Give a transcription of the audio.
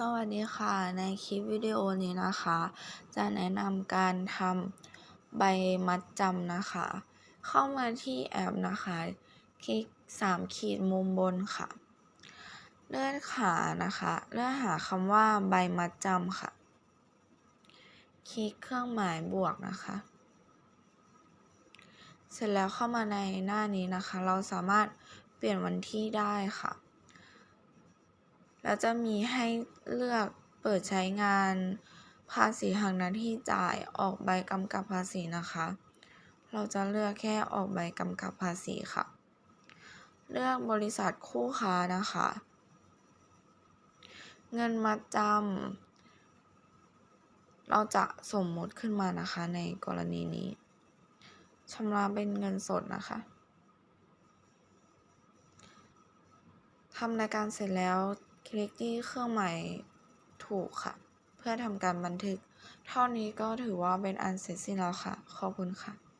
สวัสดีค่ะ ในคลิปวิดีโอนี้นะคะ จะแนะนำการทำใบมัดจำนะคะ เข้ามาที่แอปนะคะ คลิก3ขีดมุมบนค่ะ เลื่อนขานะคะ เลื่อนหาคำว่าใบมัดจำค่ะ คลิกเครื่องหมายบวกนะคะ เสร็จแล้วเข้ามาในหน้านี้นะคะ เราสามารถเปลี่ยนวันที่ได้ค่ะ แล้วจะมีให้เลือกเปิดใช้งานภาษีหักหน้าที่จ่ายออกใบกำกับภาษีนะคะ เราจะเลือกแค่ออกใบกำกับภาษีค่ะ เลือกบริษัทคู่ค้านะคะ เงินมัดจำเราจะสมมุติขึ้นมานะคะในกรณีนี้ชำระเป็นเงินสดนะคะทำรายการเสร็จแล้ว คลิกที่เครื่องหมายถูกค่ะ เพื่อทำการบันทึก เท่านี้ก็ถือว่าเป็นอันเสร็จสิ้นแล้วค่ะ ขอบคุณค่ะ